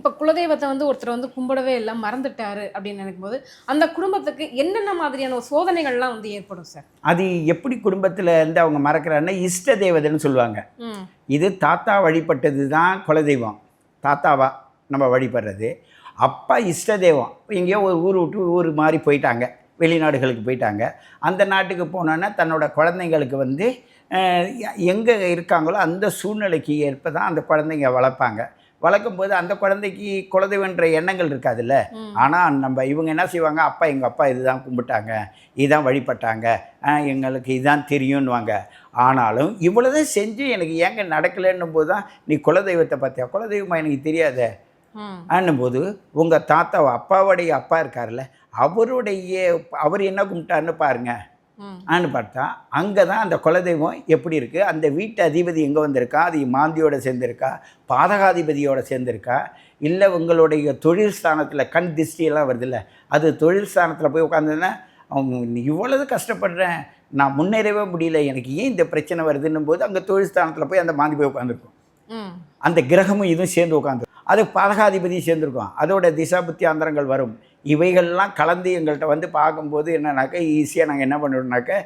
இப்போ குலதெய்வத்தை வந்து ஒருத்தர் வந்து கும்பிடவே இல்லை மறந்துட்டாரு அப்படின்னு நினைக்கும்போது அந்த குடும்பத்துக்கு என்னென்ன மாதிரியான சோதனைகள்லாம் வந்து ஏற்படும் சார்? அது எப்படி குடும்பத்தில் இருந்து அவங்க மறக்கிறாங்கன்னா இஷ்ட தேவதைன்னு சொல்லுவாங்க. இது தாத்தா வழிபட்டது தான் குலதெய்வம். தாத்தாவா நம்ம வழிபடுறது. அப்பா இஷ்ட தெய்வம். எங்கேயோ ஒரு ஊர் விட்டு ஊர் மாதிரி போயிட்டாங்க. வெளிநாடுகளுக்கு போயிட்டாங்க. அந்த நாட்டுக்கு போனோன்னா தன்னோட குழந்தைங்களுக்கு வந்து எங்கே இருக்காங்களோ அந்த சூழ்நிலைக்கு ஏற்ப தான் அந்த குழந்தைங்க வளர்ப்பாங்க. வளர்க்கும் போது அந்த குழந்தைக்கு குலதெய்வன்ற எண்ணங்கள் இருக்காதுல்ல. ஆனால் நம்ம இவங்க என்ன செய்வாங்க? அப்பா எங்கள் அப்பா இதுதான் கும்பிட்டாங்க இதுதான் வழிபட்டாங்க எங்களுக்கு இதுதான் தெரியும்னுவாங்க. ஆனாலும் இவ்வளோதான் செஞ்சு எனக்கு ஏங்க நடக்கலைன்னும் போது தான் நீ குலதெய்வத்தை பார்த்தியா? குலதெய்வமா எனக்கு தெரியாத? ஆனும்போது உங்கள் தாத்தா அப்பாவுடைய அப்பா இருக்கார்ல அவருடைய அவர் என்ன கும்பிட்டாருன்னு பாருங்க. ம் ஆன்னு பார்த்தா அங்கே தான் அந்த குலதெய்வம் எப்படி இருக்குது அந்த வீட்டு அதிபதி எங்கே வந்திருக்கா? அது மாந்தியோட சேர்ந்திருக்கா? பாதகாதிபதியோட சேர்ந்திருக்கா? இல்லை உங்களுடைய தொழில் ஸ்தானத்தில் கண் திஷ்டியெல்லாம் வருதுல்ல அது தொழில் ஸ்தானத்தில் போய் உட்காந்துன்னா அவங்க இவ்வளவு கஷ்டப்படுறேன் நான் முன்னேறவே முடியல எனக்கு ஏன் இந்த பிரச்சனை வருதுன்னும் போது அங்கே தொழில் ஸ்தானத்தில் போய் அந்த மாந்தி போய் உட்காந்துருக்கும் அந்த கிரகமும் இதுவும் சேர்ந்து உட்காந்து அது பாதகாதிபதியும் சேர்ந்துருக்கும். அதோட திசாபுத்தி அந்தரங்கள் வரும். இவைகள்லாம் கலந்து எங்கள்கிட்ட வந்து பார்க்கும்போது என்னன்னாக்கா ஈஸியாக நாங்கள் என்ன பண்ணிவிடோம்னாக்க